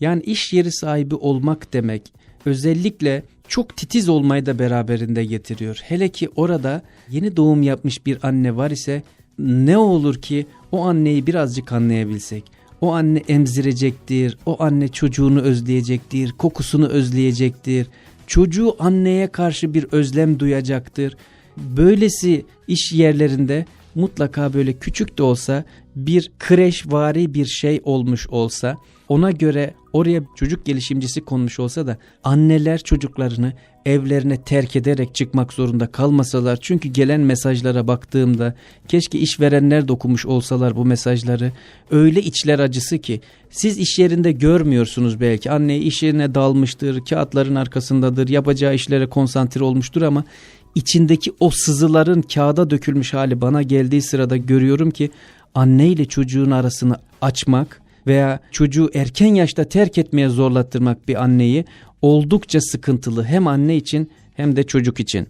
Yani iş yeri sahibi olmak demek özellikle çok titiz olmayı da beraberinde getiriyor. Hele ki orada yeni doğum yapmış bir anne var ise ne olur ki o anneyi birazcık anlayabilsek. O anne emzirecektir, o anne çocuğunu özleyecektir, kokusunu özleyecektir. Çocuğu anneye karşı bir özlem duyacaktır. Böylesi iş yerlerinde mutlaka böyle küçük de olsa bir kreşvari bir şey olmuş olsa ona göre oraya çocuk gelişimcisi konmuş olsa da anneler çocuklarını evlerine terk ederek çıkmak zorunda kalmasalar çünkü gelen mesajlara baktığımda keşke işverenler de okumuş olsalar bu mesajları öyle içler acısı ki siz iş yerinde görmüyorsunuz belki. Anne iş yerine dalmıştır kağıtların arkasındadır yapacağı işlere konsantre olmuştur ama içindeki o sızıların kağıda dökülmüş hali bana geldiği sırada görüyorum ki anne ile çocuğun arasını açmak veya çocuğu erken yaşta terk etmeye zorlattırmak bir anneyi oldukça sıkıntılı hem anne için hem de çocuk için.